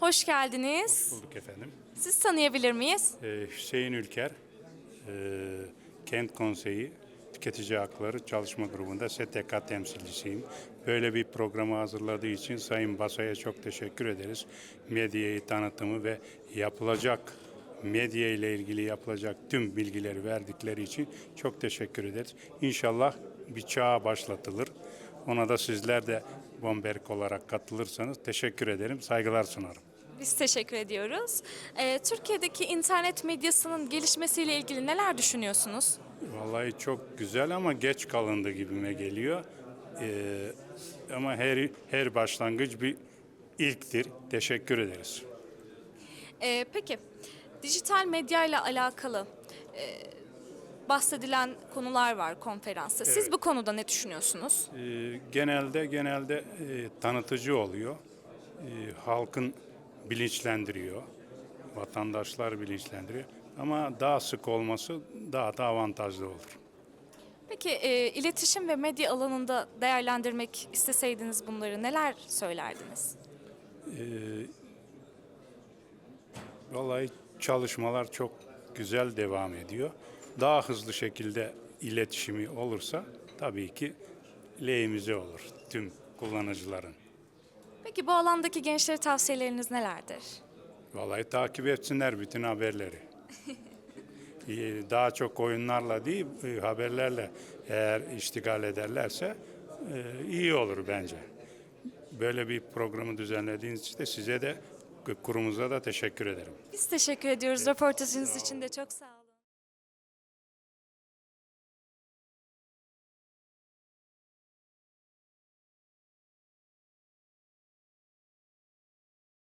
Hoş geldiniz. Bulduk efendim. Siz tanıyabilir miyiz? Ee, Hüseyin Ülker, e, Kent Konseyi Tüketici Hakları Çalışma Grubu'nda STK temsilcisiyim. Böyle bir programı hazırladığı için Sayın Basa'ya çok teşekkür ederiz. Medyayı tanıtımı ve yapılacak medya ile ilgili yapılacak tüm bilgileri verdikleri için çok teşekkür ederiz. İnşallah bir çağa başlatılır. Ona da sizler de Bomberk olarak katılırsanız teşekkür ederim. Saygılar sunarım. Biz teşekkür ediyoruz. Ee, Türkiye'deki internet medyasının gelişmesiyle ilgili neler düşünüyorsunuz? Vallahi çok güzel ama geç kalındı gibime geliyor. Ee, ama her her başlangıç bir ilktir. Teşekkür ederiz. Ee, peki, dijital medya ile alakalı e, bahsedilen konular var konferansta. Siz Evet. bu konuda ne düşünüyorsunuz? Ee, genelde genelde e, tanıtıcı oluyor. Ee, halkın bilinçlendiriyor. Vatandaşlar bilinçlendiriyor. Ama daha sık olması daha da avantajlı olur. Peki, e, iletişim ve medya alanında değerlendirmek isteseydiniz bunları neler söylerdiniz? Vallahi çalışmalar çok güzel devam ediyor. Daha hızlı şekilde iletişimi olursa tabii ki lehimize olur tüm kullanıcıların. Peki bu alandaki gençlere tavsiyeleriniz nelerdir? Vallahi takip etsinler bütün haberleri. Daha çok oyunlarla değil, e, haberlerle eğer iştigal ederlerse e, iyi olur bence. Böyle bir programı düzenlediğiniz için de size de kurumuza da teşekkür ederim. Biz teşekkür ediyoruz röportajınız için de çok sağ olun.